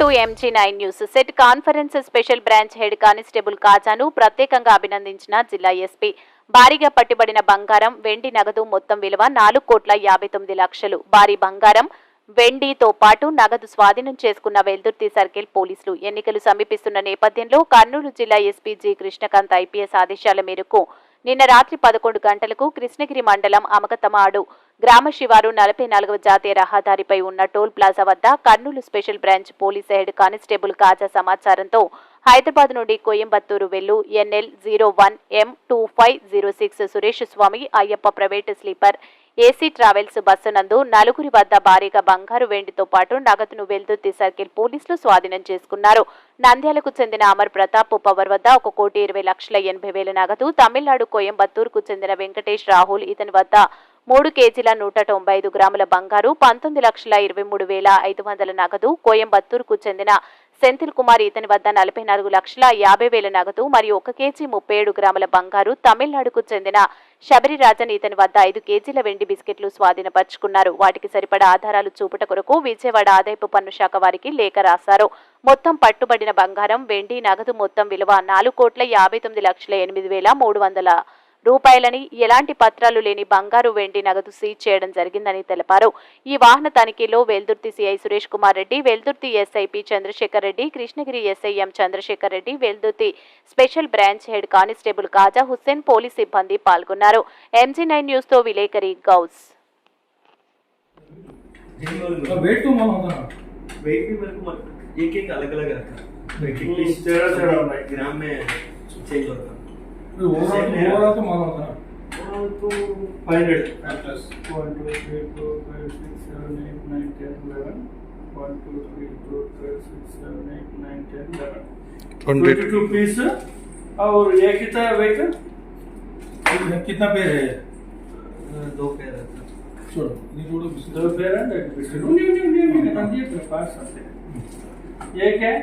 To MG nine news set conference special branch head constable కాజాను ప్రత్యేకంగా అభినందించిన జిల్లా SP భారీగా పట్టుబడిన బంగారం వెండి నగదు మొత్తం విలువ నాలుగు కోట్ల యాభై తొమ్మిది లక్షలు. భారీ బంగారం వెండితో పాటు నగదు స్వాధీనం చేసుకున్న వెల్దుర్తి సర్కిల్ పోలీసులు ఎన్నికలు సమీపిస్తున్న నేపథ్యంలో కర్నూలు జిల్లా ఎస్పీ జి కృష్ణకాంత్ ఐపీఎస్ ఆదేశాల మేరకు నిన్న రాత్రి పదకొండు గంటలకు కృష్ణగిరి మండలం అమకతమాడు గ్రామ శివారు నలభై నాలుగవ జాతీయ రహదారిపై ఉన్న టోల్ ప్లాజా వద్ద Kurnool special branch police head constable Khaja సమాచారంతో హైదరాబాద్ నుండి కోయంబత్తూరు వెళ్ళు NL zero one M two five zero six Suresh Swamy Ayyappa private sleeper AC travels bus నందు నలుగురి వద్ద భారీగా బంగారు వెండితో పాటు నగదును వెల్దుర్తి సర్కిల్ పోలీసులు స్వాధీనం చేసుకున్నారు. నంద్యాలకు చెందిన అమర్ ప్రతాప్ పవర్ వద్ద ఒక కోటి ఇరవై లక్షల ఎనభై వేల నగదు తమిళనాడు కోయంబత్తూరుకు చెందిన వెంకటేష్ రాహుల్ ఇతని వద్ద మూడు కేజీల నూట తొంభై ఐదు గ్రాముల బంగారు పంతొమ్మిది లక్షల ఇరవై మూడు వేల ఐదు వందల నగదు కోయంబత్తూరుకు చెందిన సెంథిల్ కుమార్ ఇతని వద్ద నలభై నాలుగు లక్షల యాభై వేల నగదు మరియు ఒక కేజీ ముప్పై ఏడు గ్రాముల బంగారు తమిళనాడుకు చెందిన శబరిరాజన్ ఇతని వద్ద ఐదు కేజీల వెండి బిస్కెట్లు స్వాధీనపరుచుకున్నారు. వాటికి సరిపడా ఆధారాలు చూపుట కొరకు విజయవాడ ఆదాయపు పన్ను శాఖ వారికి లేఖ రాశారు. మొత్తం పట్టుబడిన బంగారం వెండి నగదు మొత్తం విలువ నాలుగు కోట్ల యాభై తొమ్మిది లక్షల ఎనిమిది వేల మూడు వందల రూపాయలని ఎలాంటి పత్రాలు లేని బంగారు వెండి నగదు సీజ్ చేయడం జరిగిందని తెలిపారు ఈ వాహన తనిఖీలో Veldurthi CI Suresh Kumar Reddy Veldurthi SIP Chandrashekar Reddy Krishnagiri SI M Chandrashekar Reddy Veldurthi special branch head constable Kaja Hussain police సిబ్బంది పాల్గొన్నారు ఎంజీ నైన్ న్యూస్ తో విలేకరి గౌస్ वेट तो मन होता ना वेट भी मेरे को मत- एक एक अलग अलग रखा वेट हम्म, लिस्ट तेरह तेरह होता है। ग्राम में चेंज होता ఓవరాల్ మాల్ అవుతారా five hundred plus one two three four five six seven eight nine ten eleven one two three four five six seven eight nine ten eleven twenty two piece और ये कितना wait कितना पैर है दो पैर है छोड़ो ये छोड़ो दो पैर है नहीं नहीं नहीं नहीं नहीं ये पास आते हैं ये क्या है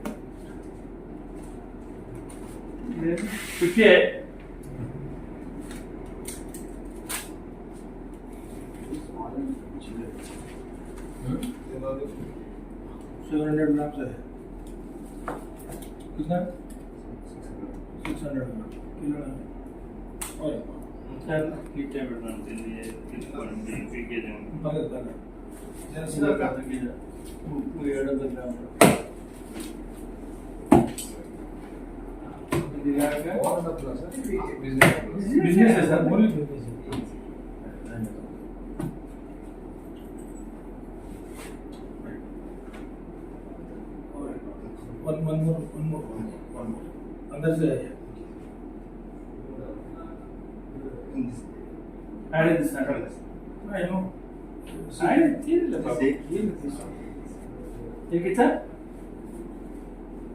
Porque सेवन हंड्रेड ग्राम से है कितना सिक्स हंड्रेड ग्राम किलो और सर कितने ग्राम के लिए कितना के जी बगल का जैसे का पूरे 100 gram बिजनेस है सर बोलिए बिजनेस है one one more one more one more अंदर से आइए अरे दिस ना आई नो अरे तीन ले बाबू से- ये ले तीन ये कितना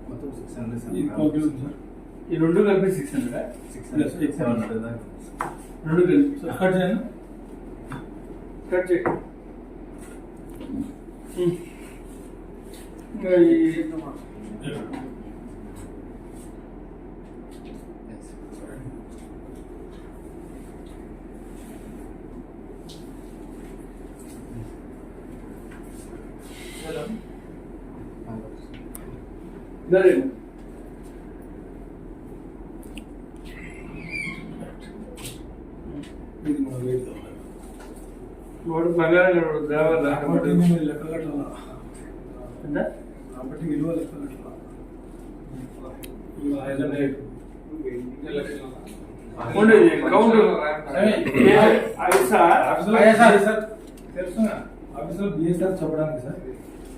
मतलब सिक्स हंड्रेड ये कॉपी सर ఈ రెండు కలిపి six hundred six hundred six seven hundred రెండు కలిపి కట్ చేయను కట్ చేయ ఇంకా ఈ Hello. Very good. వాడు బంగారం మీరు లెక్క కట్టాలా కాబట్టి విలువ లెక్క ఆఫీసులో బిఎస్ఆర్ చెప్పడానికి సార్.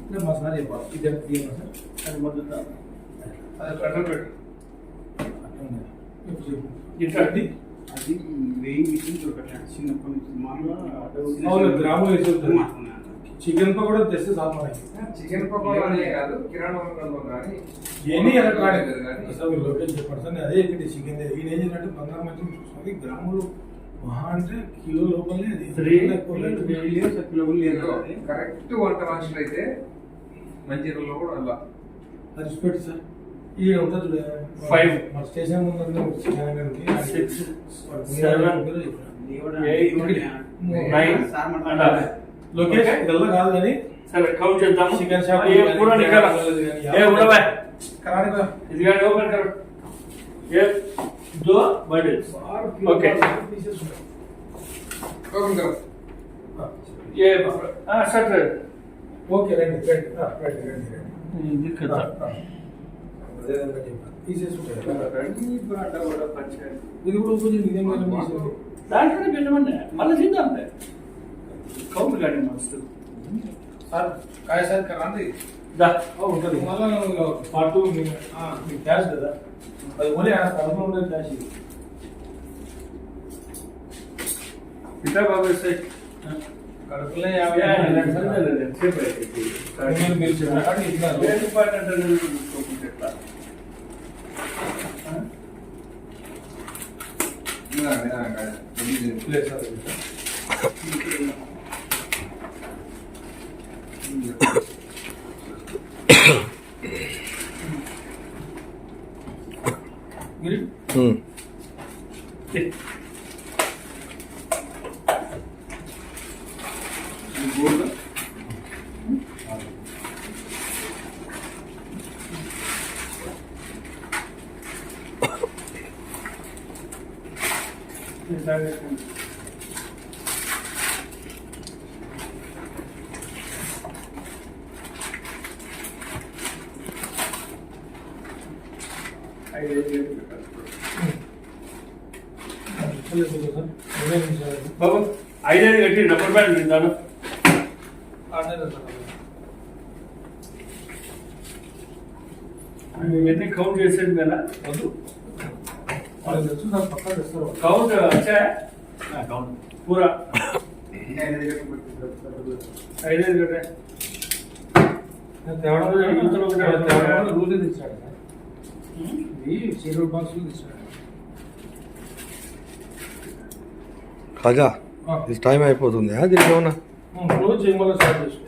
అంటే మా సార్ చెప్పాలి. ఇది తీయమా సార్. అది మొదట అది కట్ట పెట్టు. అట్లా ఇప్పుడు చెప్పు ఇట్లా అది మిషన్ చిన్నప్పటి నుంచి. మామూలుగా. మాట్లాడుతున్నాను. చికెన్ పకోడా తెస్తే చాలు మనకి చికెన్ పకోడానే కాదు కిరాణా కానీ ఎలక్ట్రానిక్ అసలు లొకేషన్ చెప్పండి అదే ఇక్కడ చికెన్ ఈయన ఏం చేసినట్టు బంగారం మంచి చూసుకోవాలి గ్రాములు మహా అంటే కిలో లోపలనే అది కరెక్ట్ వంట మనుషులు అయితే మంచిర్యాలలో కూడా అలా అది రెస్పెక్ట్ సార్. ఈ ఉంటుంది చూడ Five. మన స్టేషన్ ముందు చికెన్ గారికి Six, వాడు seven, పేరు చెప్పిన. ఎయిట్ నైన్ అండ్ లొకేషన్ ఇదల్లా కాదు కానీ సరే కౌంట్ చేద్దాము చికెన్ షాప్ ఏ పూరా నికాల ఏ ఉడవే కరాని కా ఇది కానీ ఓపెన్ కర్ ఏ దో బడే ఓకే ఓపెన్ కరో ఏ ఆ సర్ ఓకే రండి రండి ఆ, రండి రండి రండి ఇది ఇది కూడా కొంచెం నిజం దాంట్లోనే పెట్టమన్నా మళ్ళీ చేద్దాం కౌంట్ కానీ మస్తు సార్ కాయ సార్ కరాంది ఉంటుంది మళ్ళీ పార్ట్ టూ మీకు క్యాష్ కదా అది ఓన్లీ కడుపులో ఉండే క్యాష్ ఇది ఇట్లా బాబు సార్ కడుపులో యాభై 해당 응. 네. నిమిషాలు. బాబు ఐదైదు కట్టి రబ్బర్ బ్యాండ్ ఇద్దాను ఇవన్నీ కౌంట్ చేసేది కదా? వద్దు కౌంట్ వచ్చా కౌంట్. పూరా ఐదైదు తేవడం తేవడం రూల్ బాక్స్ ఖాజా టైం అయిపోతుంది దీనికి ఏమన్నా? క్లోజ్ చేయమని స్టార్ట్ చేసుకో